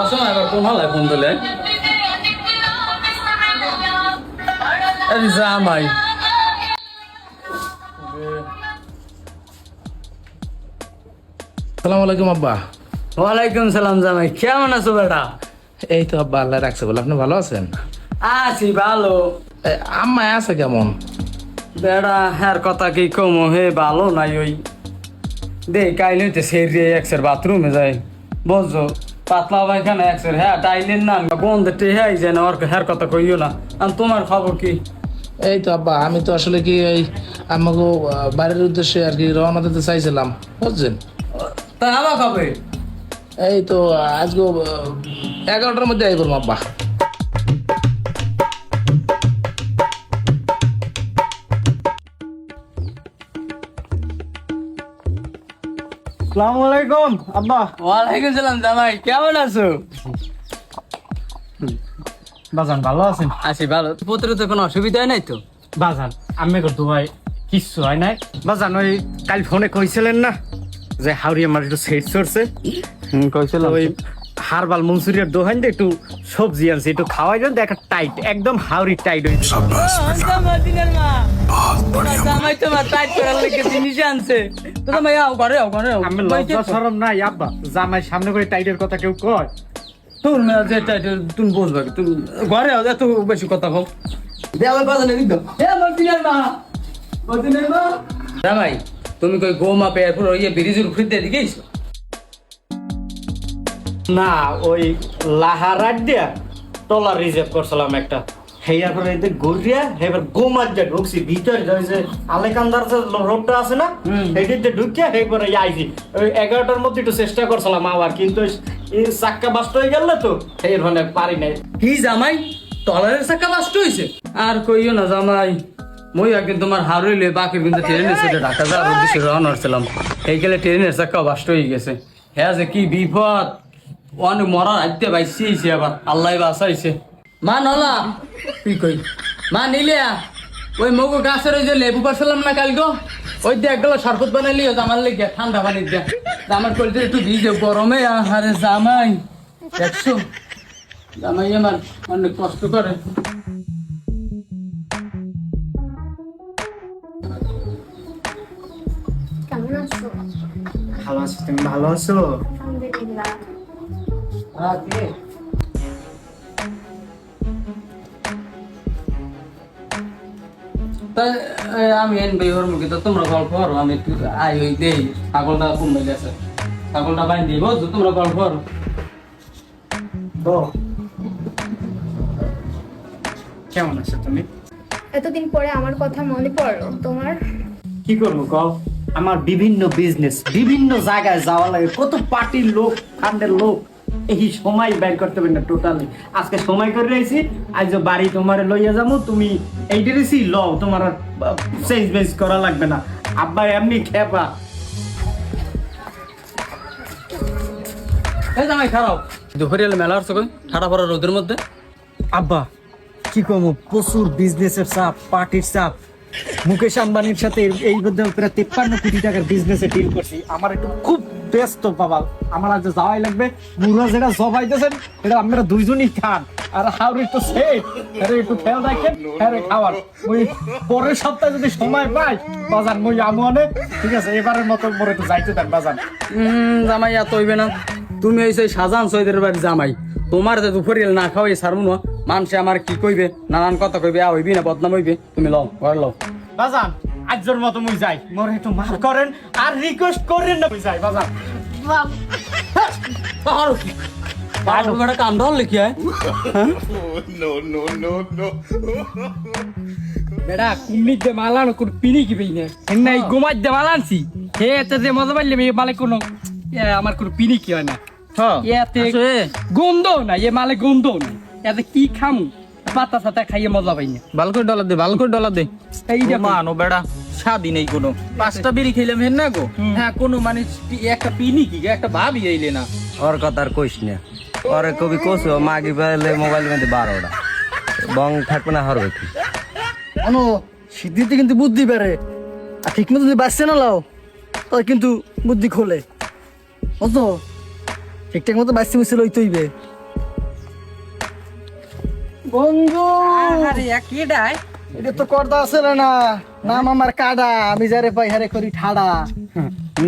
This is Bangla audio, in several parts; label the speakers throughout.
Speaker 1: অসময় এবার কোন হলায় ফোন দিলে? জামাই।
Speaker 2: সালাম আলাইকুম আব্বা।
Speaker 1: ওয়ালাইকুম সালাম জামাই কেমন আছো বেটা?
Speaker 2: এই তো আব্বা আল্লাহ রাখছে বলে আপনি ভালো আছেন?
Speaker 1: আছি ভালো।
Speaker 2: এ, আম্মা আছে কেমন?
Speaker 1: বেড়া হ্যার কথা কি কম হে ভালো নাই ওই। দে কাইলে হইতে সেরিয়ে একসের বাথরুমে যায়। বুঝছ পাতলা পায়খানা একসের? হ্যাঁ টাইলেন না গন্ধ টেহাই যেন ওর হ্যার কথা কইও না। আর তোমার খবর কি?
Speaker 2: এই তো আব্বা আমি তো আসলে কি এই আমাকে বাড়ির উদ্দেশ্যে আর কি রওনা দিতে চাইছিলাম বুঝছেন?
Speaker 1: তা আমার খবর?
Speaker 2: এই তো আজকে এগারোটার মধ্যে আই করব আব্বা।
Speaker 3: সালামু আলাইকুম আব্বা।
Speaker 1: ওয়ালাইকুম সালাম জামাই কেমন আছো?
Speaker 3: বাজান ভালো আছেন?
Speaker 1: আছি ভালো। পুত্র তো কোনো অসুবিধা নাই তো?
Speaker 3: বাজান আমি করতো ভাই কিচ্ছু হয় নাই। বাজান ওই কাল ফোনে কইছিলেন না যে হাউরিয়া আমার একটু সেট চড়ছে।
Speaker 1: হুম কইছিলাম।
Speaker 3: ওই হারবাল মনসুরিয়ার দোকান দিয়ে একটু সবজি আনছি একটু খাওয়াই দেন দেখা টাইট একদম হাওড়ি টাইট হয়েছে।
Speaker 1: জামাই তোমার টাইট করার লেগে জিনিস আনছে। তো জামাই আও ঘরে আও ঘরে আও।
Speaker 3: আমি লজ্জা সরম নাই আব্বা। জামাই সামনে করে টাইটের কথা কেউ কয়?
Speaker 1: তোর মেয়ে যে টাইট তুমি বুঝবা তুমি ঘরে আও এত বেশি কথা কম দেওয়াল কথা নেই তো এ মর্দিনের মা। মর্দিনের মা। জামাই তুমি কই গো মা পেয়ার পুরো ইয়ে ব্রিজের দিয়ে দিকেইছো
Speaker 3: না ওই লাহারাট দিয়া টলার রিজার্ভ করছিলাম একটা। হেয়ার পরে এতে এবার গোমার যা ঢুকছি ভিতরে যে আলেকান্দার যে রোডটা আছে না
Speaker 1: হুম।
Speaker 3: এইটিতে ঢুকিয়া এরপরে আইছি। ওই এগারোটার মধ্যে একটু চেষ্টা করছিলাম আবার কিন্তু এই চাক্কা বাস্ট হয়ে গেল তো এই মানে পারি নাই।
Speaker 1: কি জামাই? টলারের চাকা বাস্ট হইছে? আর কইও না জামাই মই একদিন তোমার হারইলে বাকি কিন্তু ট্রেনের সাথে ঢাকা যাওয়ার উদ্দেশ্যে রওনা হচ্ছিলাম। এই গেলে ট্রেনের চাকা বাস্ট হয়ে গেছে। হ্যাঁ যে কি বিপদ। অনেক মরার আইতে বাইসিয়েছে আবার। আল্লাহ বাঁচাইছে মা নলা। তুই কই? মা নিলে ওই মগু গাছের ওই যে লেবু পারছিলাম না কালকে? ওই দিয়ে একগুলো শরবত বানাইলি আমার লেগে ঠান্ডা পানি দিয়ে। আমার কলতে একটু ভিজে গরমে আরে জামাই। দেখছ? জামাই আমার অনেক কষ্ট করে।
Speaker 4: কেমন আছো?
Speaker 3: ভালো আছো তুমি ভালো আছো?
Speaker 1: তাই আমি এন ভাই ওর মুখে তো তোমরা গল্প করো আমি একটু আই ওই দেই ছাগলটা কমে গেছে ছাগলটা বাইন দিব তোমরা গল্প করো।
Speaker 3: কেমন আছো তুমি?
Speaker 4: এতদিন পরে আমার কথা মনে পড়ল তোমার?
Speaker 3: কি করব কল আমার বিভিন্ন বিজনেস বিভিন্ন জায়গায় যাওয়া লাগে কত পার্টির লোক ফান্ডের লোক। এই সময় ব্যয় করতে পারি না টোটালি আজকে সময় করে রয়েছি আজ বাড়ি তোমার লইয়া যাব তুমি এই ড্রেসই লও তোমার চেঞ্জ বেঞ্জ করা লাগবে না। আব্বা এমনি খেপা।
Speaker 1: এই জামাই খারাপ দুপুরে মেলা হচ্ছে কই? ঠাড়া পড়া রোদের মধ্যে।
Speaker 3: আব্বা কি করব প্রচুর বিজনেসের চাপ পার্টির চাপ। মুকেশ আম্বানির সাথে এই মধ্যে প্রায় তেপ্পান্ন কোটি টাকার বিজনেসে ডিল করছি। আমার একটু খুব ব্যস্ত বাবা। আমার আজ যাওয়াই লাগবে। মুরা যেটা এটা আপনারা দুইজনই খান। আর হাওড়ি তো সেই আরে একটু খেয়াল রাখেন আরে খাওয়ার। ওই পরের সপ্তাহে যদি সময় পাই বাজান মই আমনে ঠিক আছে এবারের মতো তো যাইতে দেন
Speaker 1: উম, জামাই এত হইবে না। তুমি এই সেই শাহজাহান সৈদের বাড়ি জামাই। তোমার যে দুপুরে না খাওয়াই সারবো না। মানুষে আমার কি কইবে? নানান কথা কইবে আ হইবি না বদনাম হইবে। তুমি লও ঘর লও।
Speaker 3: বাজান আজর মতো মুই যাই। মোরে একটু মাফ করেন আর রিকোয়েস্ট করেন না মুই যাই বাজান
Speaker 1: আর কি বাড়ি
Speaker 5: দে মালানো কোন পিনি কি পেই না? নাই গোমার দে মালানছি হে এতে যে মজা পাইলে মেয়ে মালে কোনো এ, আমার কোনো পিনি কি হয় না?
Speaker 3: হ্যাঁ
Speaker 5: এতে
Speaker 1: আসলে
Speaker 5: গন্ধ না এ মালে গন্ধ না এতে কি খামু? পাতা সাতা খাইয়ে মজা পাই না।
Speaker 1: ভালো করে ডলার দে ভালো করে ডলার দে।
Speaker 5: এই।
Speaker 1: মানো বেড়া। স্বাদই নেই কোনো। পাঁচটা বিড়ি খেলাম হেন না গো? হ্যাঁ কোনো মানে একটা পিনি কি একটা ভাবি আইলে না।
Speaker 6: ওর কথা আর কইস না। ওরে কবি কসু মাগি পাইলে মোবাইল মধ্যে বারোটা। বং থাকবে না হরবে কি?
Speaker 7: আনো সিদ্ধিতে কিন্তু বুদ্ধি বেড়ে। আর ঠিক মতো যদি বাঁচছে না লাও তাহলে কিন্তু বুদ্ধি খোলে। বুঝতো ঠিকঠাক মতো বাঁচতে মিছিল হইতে হইবে। বন্ধু!
Speaker 5: আরে কি ডাই
Speaker 7: এটা তো করদা আছে না। নাম আমার কাডা আমি যারে পাই হারে করি ঠাডা।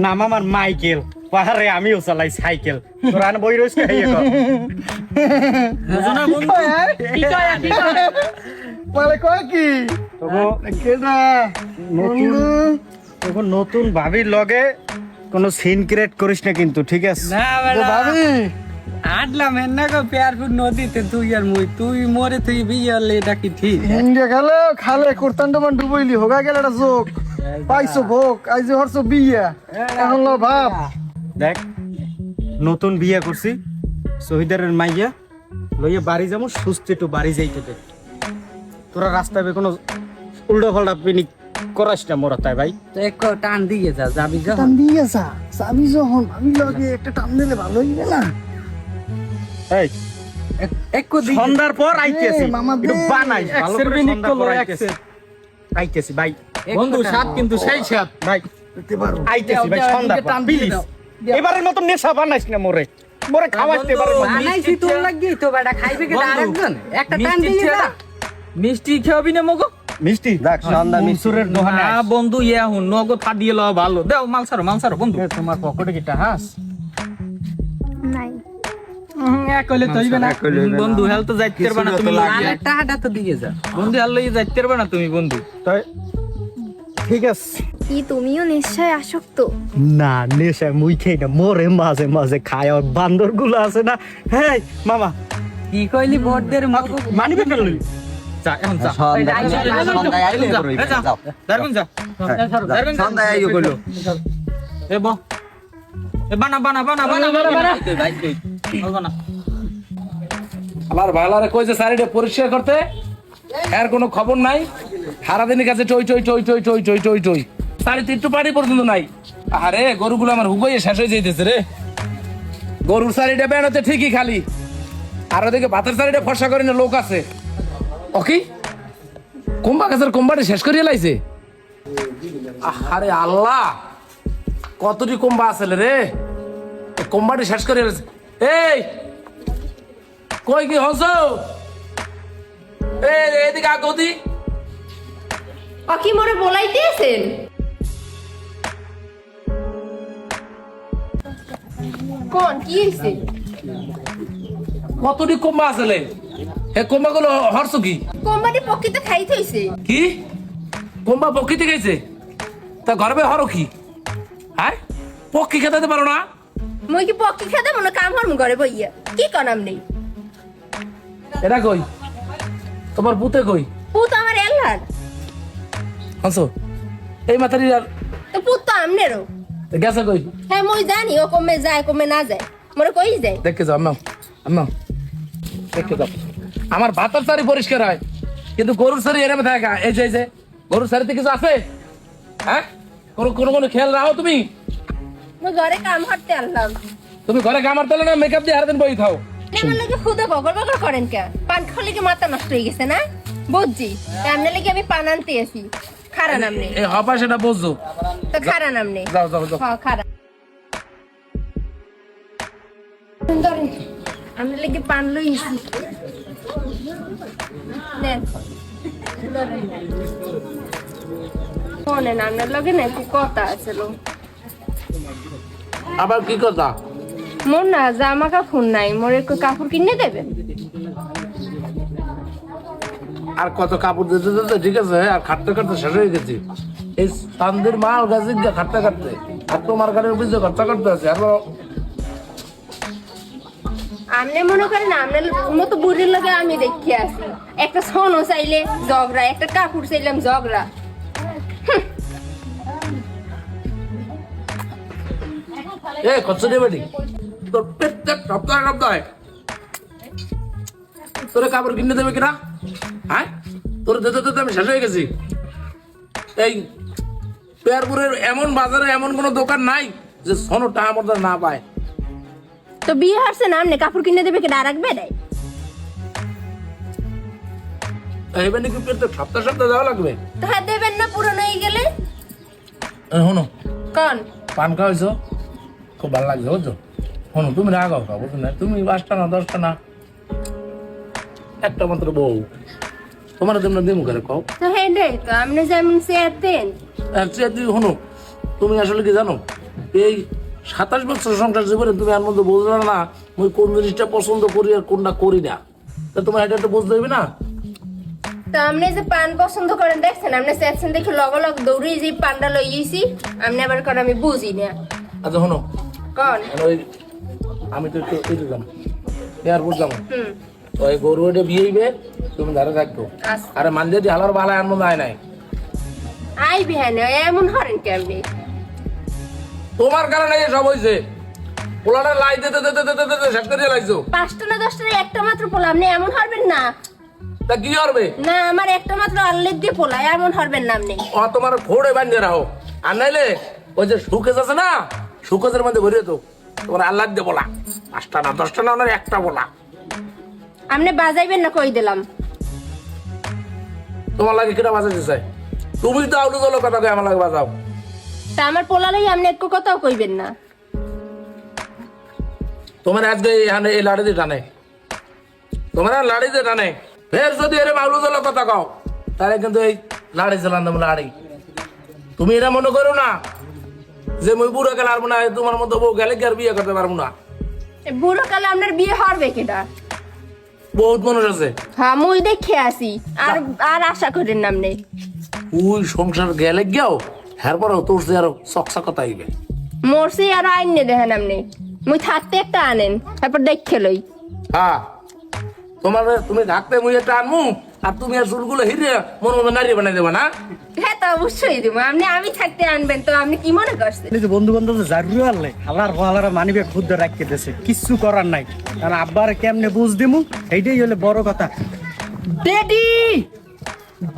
Speaker 3: নাম আমার মাইকেল। পাহাড়ে আমিও চালাই সাইকেল। তোরা বই রয়েছে
Speaker 7: মানে কয় কি কেডা? বন্ধু।
Speaker 3: তখন নতুন ভাবির লগে কোনো সিন ক্রিয়েট করিস না কিন্তু ঠিক আছে?
Speaker 5: না
Speaker 7: ভাবি।
Speaker 5: আটলাম না গো পেয়ারপুর নদীতে তুই আর মুই। তুই মরে তুই বিয়ে হলে এটা কি ঠিক?
Speaker 7: ইন্ডিয়া খেলে খালে কুর্তান ডমান ডুবইলি হোগা গেল একটা যোগ পাইছো ভোগ আইজ হরছো বিয়া। এখন লো ভাব।
Speaker 3: দেখ নতুন বিয়ে করছি শহীদারের মাইয়া। লইয়া বাড়ি যাব সুস্থ একটু বাড়ি যাইতে দে। তোরা রাস্তায় বে কোনো উল্টো পাল্টা পিনিক করাস না মোরা তাই ভাই।
Speaker 5: তো এক টান দিয়ে যা যাবি যা
Speaker 7: টান দিয়ে যা আমি যখন। আমি লগে একটা টান দিলে ভালো হইবে না?
Speaker 3: এই
Speaker 5: এক দিকে
Speaker 3: সন্ধ্যার পর আইতেছি। একটু বানাই। ভালো করে সন্ধ্যার পর আইতেছি। আইতেছি ভাই।
Speaker 1: বন্ধু সাত কিন্তু সেই সাত।
Speaker 3: ভাই আইতেছি ভাই সন্ধ্যার পর প্লিজ এবারের মতো নেশা বানাইস না মোরে। মোরে খাওয়াইতে এবারের
Speaker 5: বানাইছি তোর লাগি। তো বেটা খাইবে কি আরেকজন? একটা টান
Speaker 1: মিষ্টি
Speaker 5: দিয়ে। যা মিষ্টি খাওয়াবি না মগো?
Speaker 3: মিষ্টি
Speaker 6: দেখ সন্ধ্যা মিষ্টি।
Speaker 3: মনসুরের দোকানে
Speaker 1: না বন্ধু ইয়া হুন নগদ ফা দিয়ে লওয়া ভালো। দাও মাল সারো মাল সারো বন্ধু।
Speaker 3: তোমার পকেটে কি হাস
Speaker 4: নাই।
Speaker 5: এক তো হইবে না।
Speaker 1: বন্ধু হেল তো যাইতে পারবে না তুমি
Speaker 5: আরেকটা হাঁটা তো দিয়ে যা
Speaker 1: বন্ধু হেল লইয়ে যাইতে পারবে না তুমি বন্ধু।
Speaker 3: তাই? ঠিক আছে।
Speaker 4: কি তুমিও নিশ্চয় আসক্ত?
Speaker 3: না নেশা মুই না। মোরে মাঝে মাঝে খায়। আর বান্দরগুলো আছে না। হ্যাঁ মামা।
Speaker 5: কি কইলি ভোটদের মগো
Speaker 3: মানিবে কেন লই?
Speaker 1: যা এখন যা।
Speaker 6: সন্ধ্যা সন্ধ্যায় আইলে
Speaker 1: যা।
Speaker 6: যাও। সন্ধ্যায় আইও কইলো।
Speaker 1: এ ব। বানা বানা বানা বানা বানা বানা।
Speaker 8: কইছে সাইডে পরিষ্কার করতে। এর কোনো খবর নাই। সারাদিনের কাছে টই টই টই টই টই টই টই টই। সাড়ে তিনটু পাড়ি পর্যন্ত নাই। আরে, গরুগুলো আমার হুবইয়ে শেষ হয়ে যাইতেছে রে। গরুর সাইডে বেড়াতে ঠিকই খালি। আর ওদিকে ভাতের সাইডে ফর্সা করে না লোক আছে। ওকে কুম্বা গাছের কুম্বাটি শেষ করিয়ে লাইছে? আরে আল্লাহ! কতটি কুম্বা আছে রে? কুম্বাটি শেষ লাইছে এই! কই কি হস এই এদিকে আগদি
Speaker 4: অকি মোরে বলাইতে আছেন কোন কি হইছে?
Speaker 8: কতটি কোম্বা আসলে হে কোম্বা গুলো হরছ কি?
Speaker 4: কোম্পানি পক্ষিতে খাইতে হইছে।
Speaker 8: কি? কোম্বা পক্ষিতে গেছে তা গর্বে হর কি? হ্যাঁ? পক্ষী খেতে পারো না।
Speaker 4: মই কি পক্ষী খেতে মনে কাম হরম ঘরে বইয়া কি কনাম নেই?
Speaker 8: এটা কই? তোমার পুতে কই?
Speaker 4: পুত আমার এল্লার
Speaker 8: হাসো। এই মাথারি আর
Speaker 4: তো পুত তো আমনেরও।
Speaker 8: গেছে কই?
Speaker 4: হ্যাঁ মই জানি ও কমে যায় কমে না যায়। মোরে কই যায়
Speaker 8: দেখে যাও আম্মা। আম্মা। দেখে যাও। আমার ভাতের সারি পরিষ্কার হয়। কিন্তু গরুর সারি এরম থাকে। এই যে এই যে। গরুর সারিতে কিছু আছে? হ্যাঁ? কোনো কোনো কোনো খেয়াল রাখো তুমি।
Speaker 4: ঘরে কাম হরতে আনলাম।
Speaker 8: তুমি ঘরে কামার তেলে না মেকআপ দিয়ে হারদিন বই খাও
Speaker 4: আমার লাগে খুদে বগর বগর করেন কে? পান খাওয়ার লেগে মাথা নষ্ট হয়ে গেছে না? বুঝছি। আপনার লেগে আমি পান আনতে আসি। খারা নাম নেই
Speaker 8: এই হপা সেটা বুঝছ।
Speaker 4: তো খারা নাম নেই
Speaker 8: যাও যাও যাও।
Speaker 4: হ্যাঁ খারা ধরেন আপনার লেগে পান লই এসি নেন। শোনেন আপনার লগে না একটু কথা আছে লো।
Speaker 8: আবার কি কথা?
Speaker 4: মোর না জামা কাপড় নাই মোর একটু কাপড় কিনে দেবেন
Speaker 8: আর কত কাপড় দিতে দিতে ঠিক আছে আর খাটতে খাটতে শেষ হয়ে গেছি। এই মাল গাছে খাটতে খাটতে আর তোমার গাড়ির অফিসে খরচা করতে আছে আর
Speaker 4: আমনে মনে করেন আপনার মতো বুড়ির লগে আমি দেখি আছি একটা সোনো চাইলে জগরা একটা কাপড় চাইলাম জগরা
Speaker 8: তোর কাপড় কিনে দেবে কিনা? হ্যাঁ? তোর আমি হয়ে গেছি। এই এমন বাজারে এমন কোনো দোকান নাই যে সোনো টাকা মতো না পায়।
Speaker 4: তো বিয়ে হারছে না আমনে কাপড় কিনে দেবে কি রাখবে দেয়
Speaker 8: এবার নাকি পেতে সপ্তাহ সপ্তাহ দেওয়া লাগবে?
Speaker 4: তো হ্যাঁ দেবেন না পুরনো হয়ে গেলে।
Speaker 8: শোনো।
Speaker 4: কন।
Speaker 8: পান খাওয়াইছো খুব ভালো লাগছে বুঝছ? শোনো তুমি রাগাও খাও বুঝছ না? তুমি পাঁচটা না দশটা না? একটা মাত্র বউ। তোমার তোমরা দেমু করে কও?
Speaker 4: তো হেডে তো আপনি যেমন
Speaker 8: শোনো তুমি আসলে কি জানো? এই সাতাশ বছর সংসার জীবনে তুমি আর মধ্যে বুঝলে না মুই কোন জিনিসটা পছন্দ করি আর কোনটা করি না। তা তোমার এটা একটা বুঝতে হবে না?
Speaker 4: তো আপনি যে পান পছন্দ করেন দেখছেন? আপনি চেয়েছেন দেখে লগ লগ দৌড়ে যে পানটা লইয়েছি আপনি আবার করে আমি বুঝি না।
Speaker 8: আচ্ছা শোনো।
Speaker 4: কন?
Speaker 8: মানে আমি তো একটু এই দিলাম। ওই গরু এটা বিয়েইবে তুমি ধারে থাকতো
Speaker 4: আচ্ছা।
Speaker 8: আরে মানজে দি হালার বালা এমন আয় নাই।
Speaker 4: আই বিহানে এমন হরেন কেমনি
Speaker 8: তোমার কারণে এই সব হয়েছে পোলাটা লাই দিতে দিতে দিতে দিতে শেষ করে লাইছো।
Speaker 4: পাঁচটা না দশটা একটা মাত্র পোলা আপনি এমন হরবেন না।
Speaker 8: তা কি করবে?
Speaker 4: না আমার একটা মাত্র আল্লের দিয়ে পোলা এমন হরবেন না আপনি
Speaker 8: ও তোমার ফোড়ে বান্ধে রাখো। আর নাইলে ওই যে সুকেজ আছে না সুকেজের মধ্যে ভরিয়ে তো তোমার আল্লাহ দিয়ে বলা। পাঁচটা না দশটা না ওনার একটা বলা।
Speaker 4: আপনি বাজাইবেন না কই দিলাম।
Speaker 8: তোমার লাগে কিনা বাজাতে চাই? তুমি তো আউলু দলো কথা কই আমার লাগে বাজাও।
Speaker 4: তা আমার পোলা লাগি আপনি একটু কথাও কইবেন না।
Speaker 8: তোমার আজকে এখানে এই লাড়ি দিয়ে টানে। তোমার লাড়ি দিয়ে টানে। ফের যদি এরম আউলু দলো কথা কও তাহলে কিন্তু এই লাড়ি চালান দেবো লাড়ি। তুমি এটা মনে করো না যে মুই বুড়ো গেলে আর না তোমার মতো বউ গেলে আর বিয়ে করতে পারব না?
Speaker 4: বুড়ো কালে আপনার বিয়ে হরবে কেটা
Speaker 8: বহুত মানুষ আছে।
Speaker 4: হ্যাঁ মুই দেখে আসি। আর আর আশা করেন না আপনি
Speaker 8: ওই সংসার গেলে গিয়াও হ্যার তোর যে আরও চকচকতা আইবে
Speaker 4: মরছি আর আইনে দেখেন আপনি মুই থাকতে একটা আনেন তারপর দেখে লই।
Speaker 8: হ্যাঁ তোমার তুমি থাকতে মুই একটা আনমু আর তুমি আর চুলগুলো হিরে মন মতো নারী বানাই দেবা না?
Speaker 4: হ্যাঁ তো অবশ্যই দিব। আপনি আমি থাকতে আনবেন তো আপনি কি মনে করছেন?
Speaker 3: এই যে বন্ধু বান্ধব জারু আনলে হালার হালারা মানিবে খুদ্দ রাখতে দেছে কিচ্ছু করার নাই। কারণ আব্বার কেমনে বুঝ দিমু? এইটাই হলে বড় কথা। Daddy!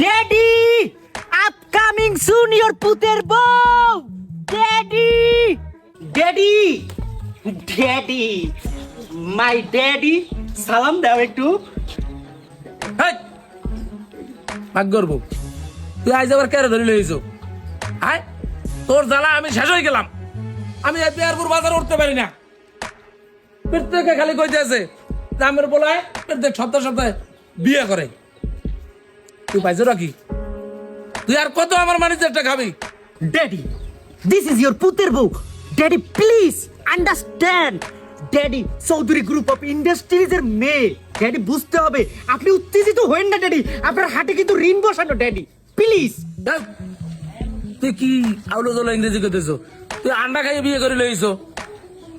Speaker 3: Daddy! Upcoming soon your পুতের বউ! Daddy! Daddy! Daddy! My daddy সালাম দাও একটু।
Speaker 8: হেই! করব। তুই আজ আবার কেড়ে ধরে লইছো হাই তোর জ্বালা আমি শেষ হয়ে গেলাম। আমি এই পেয়ারপুর বাজার উঠতে পারি না। প্রত্যেকে খালি কইতে আছে দামের বলায় প্রত্যেক সপ্তাহে সপ্তাহে বিয়ে করে। তুই পাইছো নাকি? তুই আর কত আমার ম্যানেজারটা খাবি?
Speaker 3: ড্যাডি দিস ইজ ইয়োর পুতের বউ। Daddy please understand daddy Chowdhury group of industries এর মেয়ে। ড্যাডি, বুঝতে হবে। আপনি উত্তেজিত হবেন না, ড্যাডি। আপনার হাটে কিন্তু ঋণ বসানো, ড্যাডি। প্লিজ।
Speaker 8: তুই কি আউলো জল ইংরেজি করতেছো? তুই আন্ডা খাইয়ে বিয়ে করে লইছো?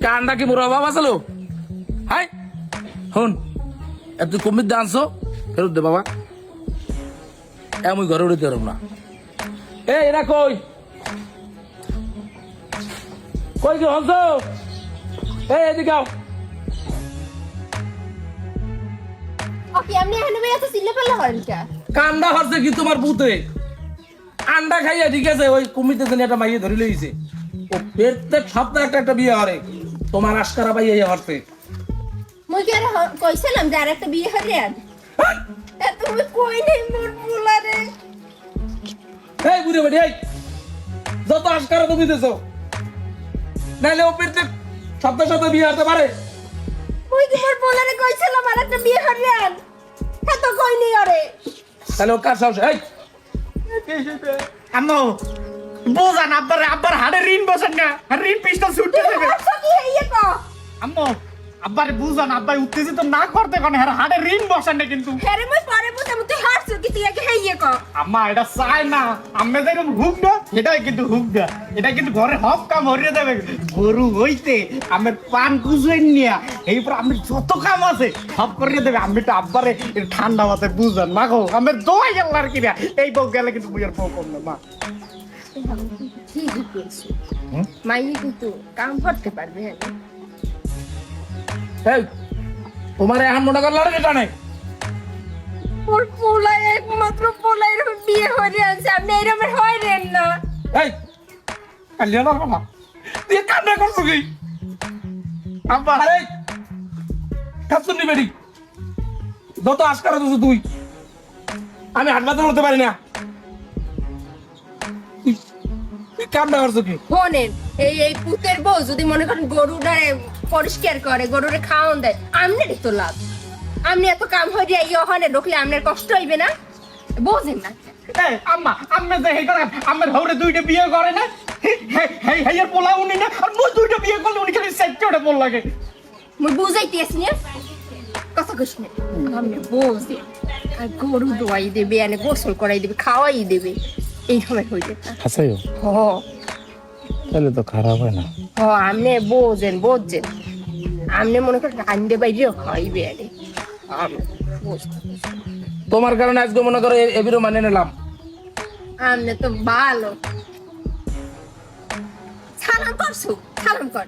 Speaker 8: কে আন্ডা কি মোর অভাব আসলো হাই হন এ তুই কমির দে আনছো ফেরত দে, বাবা। আমি ঘরে উড়ে পারব না। এ, এরা কই? কই কি হনছো এই এদিকে আও
Speaker 4: ওকে এখানে
Speaker 8: কান্দা হচ্ছে কি তোমার বুতে আন্ডা খাইয়া ঠিক আছে ওই কুমিতে দিন একটা মাইয়ে ধরে লইছে। ও প্রত্যেক সপ্তাহে একটা একটা বিয়ে হরে। তোমার আশকারা পাইয়া ইয়ে হরছে
Speaker 4: মুই কি আর হ- কইছিলাম যে আর একটা বিয়ে হরে আর তা তুমি কই নাই মোর পোলারে
Speaker 8: এই বুড়ে বাড়ি এই। যত আশকারা তুমি দিছো নাহলে ও প্রত্যেক সপ্তাহে সাথে বিয়ে হতে পারে।
Speaker 4: ওই কি মোর পোলারে কইছিল আমার একটা বিয়ে হরে আর হ্যাঁ তো কই নি আরে
Speaker 8: তাহলে কার সাহস? এই!
Speaker 3: আম্মু বোঝান আব্বার আব্বার হাড়ে ঋণ বসেন না আর ঋণ পিস্তল ছুটতে দেবে। আম্মু আব্বারে বুঝান আব্বাই উত্তেজিত না করতে কোন হ্যাঁ হাড়ে ঋণ বসান না কিন্তু।
Speaker 4: হ্যারে মুই পরে বুঝে মুই হারছো কি তুই আগে হইয়ে কো।
Speaker 3: আম্মা এটা চাই না। আমি যেরকম হুক না এটাই কিন্তু হুক না এটা কিন্তু ঘরে হক কাম হরিয়ে দেবে। গরু হইতে আমার পান কুজুয়েন নিয়া এই পর আমি যত কাম আছে সব করিয়ে দেবে। আমি তো আব্বারে ঠান্ডা মাথায় বুঝান মা গো আমার দোয়াই গেল আর কি না এই বউ গেলে কিন্তু বুঝার বউ কম না মা
Speaker 4: কইছো মাইয়ে কিন্তু কাম করতে পারবে হ্যাঁ
Speaker 8: এই তোমার এখন মনে করলে আর এটা নেই।
Speaker 4: ওর পোলাই একমাত্র পোলাই এরকম বিয়ে হয়ে আছে আপনি এরকম হয় রেন না।
Speaker 8: এই কালিয়া না বাবা তুই কান্না করছ কি? আব্বা আরে কাছুন নি বেরি যত আশকারা তুই। আমি হাট বাজার করতে পারি না। তুই করছ কি?
Speaker 4: শোনেন এই এই পুতের বউ যদি মনে করেন গরুটারে পরিষ্কার করে গরুরে খাওয়ান দেয় আমনেরই তো লাভ। আপনি এত কাম হয়ে এই ওখানে ঢুকলে আপনার কষ্ট হইবে না? বোঝেন না।
Speaker 3: আম্মা আম্মা যে হে করে আমার হৌরে দুইটা বিয়ে করে না? হে হে হে এর পোলা উনি না? আর মই দুইটা বিয়ে করলে উনি খালি সাইডটা বল লাগে।
Speaker 4: মুই বুঝাইতেছি না? কথা কইস না। আমি বুঝি। আর গরু দোয়াই দেবে এনে গোসল করাই দেবে খাওয়াই দেবে। এই সময় হইবে না
Speaker 8: হাসাইও?
Speaker 4: হ।
Speaker 8: তাহলে তো খারাপ হয় না।
Speaker 4: হ আমনে বোঝেন বোঝেন। আমনে মনে করেন রান্দে বাইরেও খাওয়াইবে আরে।
Speaker 8: তোমার কারণে আজকে মনে করো এ- এবিরও মানে নিলাম।
Speaker 4: আমনে তো ভালো। সালাম করছু সালাম কর।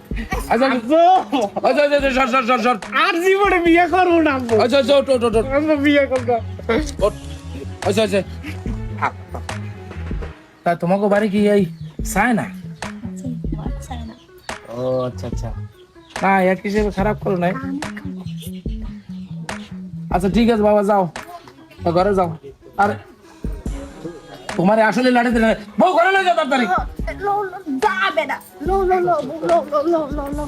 Speaker 8: আচ্ছা আচ্ছা আচ্ছা সর সর সর সর।
Speaker 3: আর জীবনে বিয়ে করব না।
Speaker 8: আচ্ছা আচ্ছা।
Speaker 3: বিয়ে করব।
Speaker 8: আচ্ছা আচ্ছা। তা তোমাকে বাড়ি কি এই চায় না ও আচ্ছা আচ্ছা। না এক হিসেবে খারাপ করো নাই। আচ্ছা ঠিক আছে বাবা যাও। ঘরে যাও। আর তোমার আসলে লাঠি দিলে বউ ঘরে লয়ে তাড়াতাড়ি।
Speaker 4: লো লো দাবে না লো লো লো লো লো লো লো।